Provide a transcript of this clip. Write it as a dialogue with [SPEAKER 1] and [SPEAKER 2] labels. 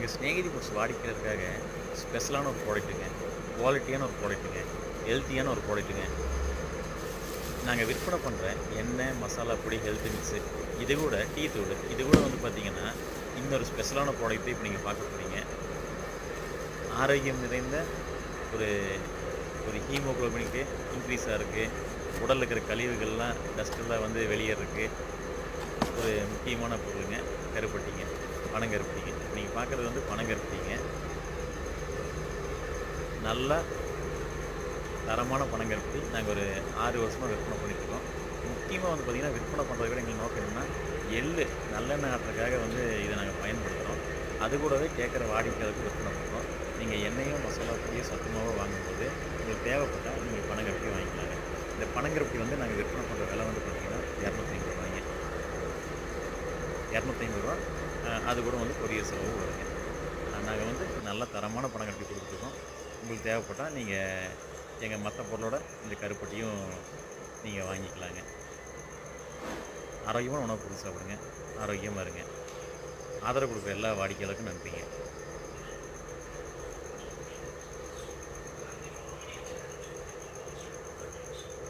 [SPEAKER 1] எங்கள் ஸ்நேகிதி ஃபுட்ஸ் வாடிக்கையாளருக்காக ஸ்பெஷலான ஒரு ப்ராடக்ட்டுங்க குவாலிட்டியான ஒரு ப்ராடக்ட்டுங்க ஹெல்த்தியான ஒரு ப்ராடக்ட்டுங்க நாங்கள் விற்பனை பண்ணுற எண்ணெய் மசாலா பொடி ஹெல்த் மிக்ஸு இது கூட டீ தூள் இது கூட வந்து பார்த்திங்கன்னா இன்னொரு ஸ்பெஷலான ப்ராடக்ட்டு இப்போ நீங்கள் பார்க்க போகிறீங்க ஆரோக்கியம் நிறைந்த ஒரு ஒரு ஹீமோகுளோபினுக்கு இன்க்ரீஸாக இருக்குது உடலில் இருக்கிற கழிவுகள்லாம் டஸ்ட்டெல்லாம் வந்து வெளியேறதுக்கு ஒரு முக்கியமான பொருளுங்க. கருப்பட்டிங்க நீங்கள் பார்க்குறது வந்து பணங்கருப்பீங்க நல்லா தரமான பணங்கருப்பி நாங்கள் ஒரு ஆறு வருஷமாக விற்பனை பண்ணிட்டுருக்கோம். முக்கியமாக வந்து பார்த்திங்கன்னா விற்பனை பண்ணுறத விட எங்களுக்கு நோக்கம் என்னென்னா எள்ளு நல்லெண்ணெய் ஆட்டுறதுக்காக வந்து இதை நாங்கள் பயன்படுத்துகிறோம் அது கூடவே கேட்குற வாடிக்கையாளருக்கு விற்பனை பண்ணுறோம் நீங்கள் எண்ணெயும் மசாலா பொடியும் சத்துமாவோ வாங்கும்போது உங்களுக்கு தேவைப்பட்டால் நீங்கள் பனங்கருப்பட்டி வாங்கிக்கலாங்க. இந்த பனங்கருப்பட்டி வந்து நாங்கள் விற்பனை பண்ணுற விலை வந்து பார்த்திங்கன்னா இரநூத்தி ஐம்பது ரூபாய்ங்க இரநூத்தி ஐம்பது ரூபா அது கூட வந்து கொரியர் செலவு வருங்க நாங்கள் வந்து நல்ல தரமான பணம் கட்டி கொடுத்துருக்கோம். உங்களுக்கு தேவைப்பட்டால் நீங்கள் எங்கள் மற்ற பொருளோட இந்த கருப்பட்டியும் நீங்கள் வாங்கிக்கலாங்க. ஆரோக்கியமான உணவு பொருள் சாப்பிடுங்க. ஆரோக்கியமாக இருங்க. ஆதரவு கொடுக்குற எல்லா வாடிக்கையாளருக்கும் நன்றிங்க.